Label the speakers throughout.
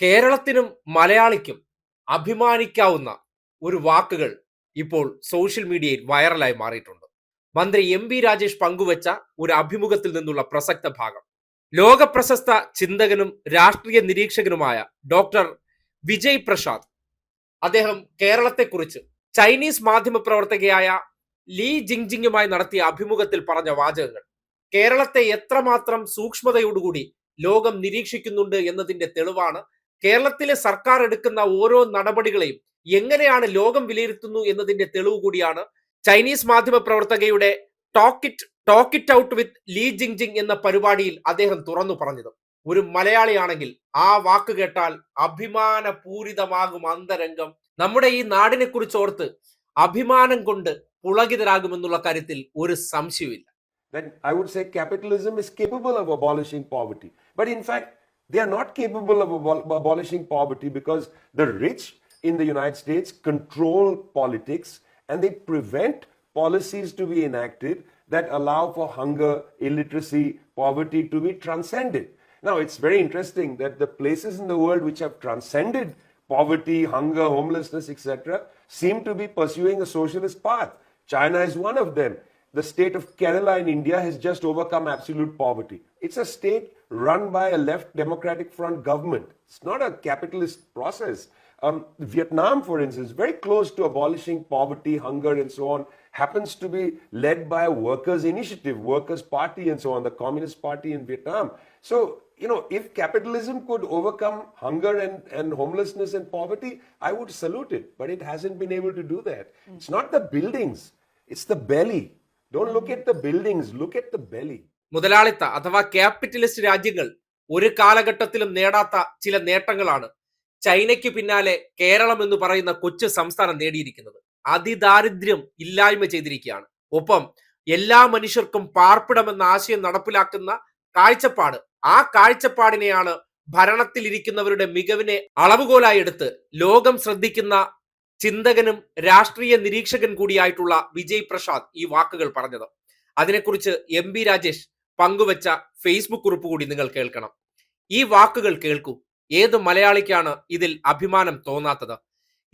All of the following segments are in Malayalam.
Speaker 1: കേരളത്തിനും മലയാളിക്കും അഭിമാനിക്കാവുന്ന ഒരു വാക്കുകൾ ഇപ്പോൾ സോഷ്യൽ മീഡിയയിൽ വൈറലായി മാറിയിട്ടുണ്ട്. മന്ത്രി എം ബി രാജേഷ് പങ്കുവച്ച ഒരു അഭിമുഖത്തിൽ നിന്നുള്ള പ്രസക്ത ഭാഗം. ലോകപ്രശസ്ത ചിന്തകനും രാഷ്ട്രീയ നിരീക്ഷകനുമായ ഡോക്ടർ വിജയ് പ്രസാദ് അദ്ദേഹം കേരളത്തെക്കുറിച്ച് ചൈനീസ് മാധ്യമ പ്രവർത്തകയായ ലീ ജിങ്ജിങ്ങുമായി നടത്തിയ അഭിമുഖത്തിൽ പറഞ്ഞ വാചകങ്ങൾ കേരളത്തെ എത്രമാത്രം സൂക്ഷ്മതയോടുകൂടി ലോകം നിരീക്ഷിക്കുന്നുണ്ട് എന്നതിന്റെ തെളിവാണ് കേരളത്തിലെ സർക്കാർ എടുക്കുന്ന ഓരോ നടപടികളെയും എങ്ങനെയാണ് ലോകം വിലയിരുത്തുന്നു എന്നതിന്റെ തെളിവ് കൂടിയാണ് ചൈനീസ് മാധ്യമ പ്രവർത്തകയുടെ ടോക്കിറ്റ് ടോക്കിറ്റ് ഔട്ട് വിത്ത് ലീ ജിങ് ജിങ് എന്ന പരിപാടിയിൽ അദ്ദേഹം തുറന്നു പറഞ്ഞത്. ഒരു മലയാളിയാണെങ്കിൽ ആ വാക്ക് കേട്ടാൽ അഭിമാനപൂരിതമാകും അന്തരംഗം. നമ്മുടെ ഈ നാടിനെ കുറിച്ച് ഓർത്ത് അഭിമാനം കൊണ്ട് പുളകിതരാകുമെന്നുള്ള കാര്യത്തിൽ ഒരു സംശയവുമില്ല.
Speaker 2: Then I would say capitalism is capable of abolishing poverty. But in fact, they are not capable of abol- abolishing poverty because the rich in the United States control politics and they prevent policies to be enacted that allow for hunger, illiteracy, poverty to be transcended. Now, it's very interesting that the places in the world which have transcended poverty, hunger, homelessness, etc., seem to be pursuing a socialist path. China is one of them the state of Kerala in India has just overcome absolute poverty. It's a state run by a left democratic front government. It's not a capitalist process. Um, Vietnam, for instance, very close to abolishing poverty, hunger, and so on, happens to be led by a workers' initiative, workers' party, and so on, the Communist Party in Vietnam. So, you know, if capitalism could overcome hunger and, and homelessness and poverty, I would salute it. But it hasn't been able to do that. It's not the buildings, it's the belly. Don't look at the buildings, look at the belly.
Speaker 1: മുതലാളിത്ത അഥവാ ക്യാപിറ്റലിസ്റ്റ് രാജ്യങ്ങൾ ഒരു കാലഘട്ടത്തിലും നേടാത്ത ചില നേട്ടങ്ങളാണ് ചൈനയ്ക്ക് പിന്നാലെ കേരളം എന്ന് പറയുന്ന കൊച്ചു സംസ്ഥാനം നേടിയിരിക്കുന്നത്. അതിദാരിദ്ര്യം ഇല്ലായ്മ ചെയ്തിരിക്കുകയാണ്. ഒപ്പം എല്ലാ മനുഷ്യർക്കും പാർപ്പിടമെന്ന ആശയം നടപ്പിലാക്കുന്ന കാഴ്ചപ്പാട് ആ കാഴ്ചപ്പാടിനെയാണ് ഭരണത്തിൽ ഇരിക്കുന്നവരുടെ മികവിനെ അളവുകോലായി എടുത്ത് ലോകം ശ്രദ്ധിക്കുന്ന ചിന്തകനും രാഷ്ട്രീയ നിരീക്ഷകൻ കൂടിയായിട്ടുള്ള വിജയ് പ്രസാദ് ഈ വാക്കുകൾ പറഞ്ഞത്. അതിനെക്കുറിച്ച് എം ബി രാജേഷ് പങ്കുവച്ച ഫേസ്ബുക്ക് കുറിപ്പ് കൂടി നിങ്ങൾ കേൾക്കണം. ഈ വാക്കുകൾ കേൾക്കൂ. ഏത് മലയാളിക്കാണ് ഇതിൽ അഭിമാനം തോന്നാത്തത്?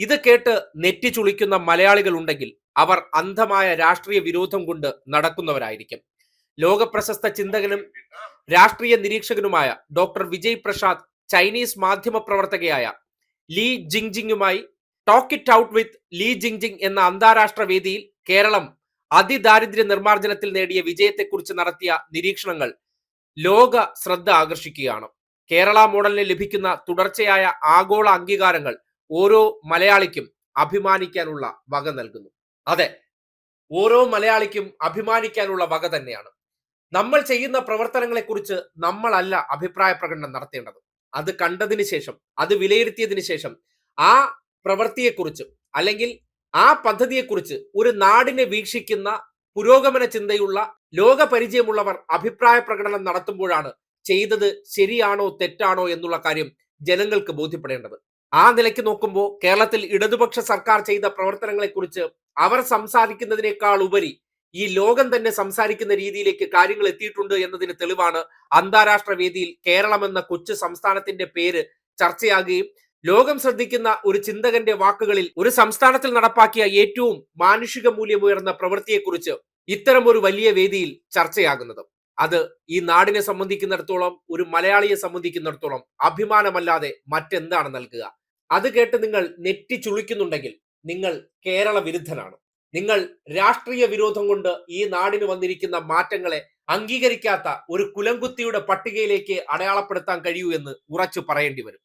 Speaker 1: ഇത് കേട്ട് നെറ്റി ചുളിക്കുന്ന മലയാളികൾ ഉണ്ടെങ്കിൽ അവർ അന്ധമായ രാഷ്ട്രീയ വിരോധം കൊണ്ട് നടക്കുന്നവരായിരിക്കും. ലോകപ്രശസ്ത ചിന്തകനും രാഷ്ട്രീയ നിരീക്ഷകനുമായ ഡോക്ടർ വിജയ് പ്രസാദ് ചൈനീസ് മാധ്യമ പ്രവർത്തകയായ Li ജിങ്ജിങ്ങുമായി talk it out with Li Jingjing എന്ന അന്താരാഷ്ട്ര വേദിയിൽ കേരളം അതിദാരിദ്ര്യ നിർമ്മാർജനത്തിൽ നേടിയ വിജയത്തെക്കുറിച്ച് നടത്തിയ നിരീക്ഷണങ്ങൾ ലോക ശ്രദ്ധ ആകർഷിക്കുകയാണ്. കേരള മോഡലിന് ലഭിക്കുന്ന തുടർച്ചയായ ആഗോള അംഗീകാരങ്ങൾ ഓരോ മലയാളിക്കും അഭിമാനിക്കാനുള്ള വക നൽകുന്നു. അതെ ഓരോ മലയാളിക്കും അഭിമാനിക്കാനുള്ള വക തന്നെയാണ്. നമ്മൾ ചെയ്യുന്ന പ്രവർത്തനങ്ങളെക്കുറിച്ച് നമ്മളല്ല അഭിപ്രായ പ്രകടനം നടത്തേണ്ടത്. അത് കണ്ടതിന് ശേഷം അത് വിലയിരുത്തിയതിന് ശേഷം ആ പ്രവൃത്തിയെക്കുറിച്ച് അല്ലെങ്കിൽ ആ പദ്ധതിയെക്കുറിച്ച് ഒരു നാടിനെ വീക്ഷിക്കുന്ന പുരോഗമന ചിന്തയുള്ള ലോക പരിചയമുള്ളവർ അഭിപ്രായ പ്രകടനം നടത്തുമ്പോഴാണ് ചെയ്തത് ശരിയാണോ തെറ്റാണോ എന്നുള്ള കാര്യം ജനങ്ങൾക്ക് ബോധ്യപ്പെടേണ്ടത്. ആ നിലയ്ക്ക് നോക്കുമ്പോൾ കേരളത്തിൽ ഇടതുപക്ഷ സർക്കാർ ചെയ്ത പ്രവർത്തനങ്ങളെക്കുറിച്ച് അവർ സംസാരിക്കുന്നതിനേക്കാൾ ഉപരി ഈ ലോകം തന്നെ സംസാരിക്കുന്ന രീതിയിലേക്ക് കാര്യങ്ങൾ എത്തിയിട്ടുണ്ട് എന്നതിന് തെളിവാണ് അന്താരാഷ്ട്ര വേദിയിൽ കേരളം എന്ന കൊച്ചു സംസ്ഥാനത്തിന്റെ പേര് ചർച്ചയാകുകയും ലോകം ശ്രദ്ധിക്കുന്ന ഒരു ചിന്തകന്റെ വാക്കുകളിൽ ഒരു സംസ്ഥാനത്തിൽ നടപ്പാക്കിയ ഏറ്റവും മാനുഷിക മൂല്യമുയർന്ന പ്രവൃത്തിയെക്കുറിച്ച് ഇത്തരം ഒരു വലിയ വേദിയിൽ ചർച്ചയാകുന്നത്. അത് ഈ നാടിനെ സംബന്ധിക്കുന്നിടത്തോളം ഒരു മലയാളിയെ സംബന്ധിക്കുന്നിടത്തോളം അഭിമാനമല്ലാതെ മറ്റെന്താണ് നൽകുക? അത് കേട്ട് നിങ്ങൾ നെറ്റി ചുളിക്കുന്നുണ്ടെങ്കിൽ നിങ്ങൾ കേരള വിരുദ്ധനാണ്. നിങ്ങൾ രാഷ്ട്രീയ വിരോധം കൊണ്ട് ഈ നാടിന് വന്നിരിക്കുന്ന മാറ്റങ്ങളെ അംഗീകരിക്കാത്ത ഒരു കുലംകുത്തിയുടെ പട്ടികയിലേക്ക് അടയാളപ്പെടുത്താൻ കഴിയൂ എന്ന് ഉറച്ചു പറയേണ്ടി വരും.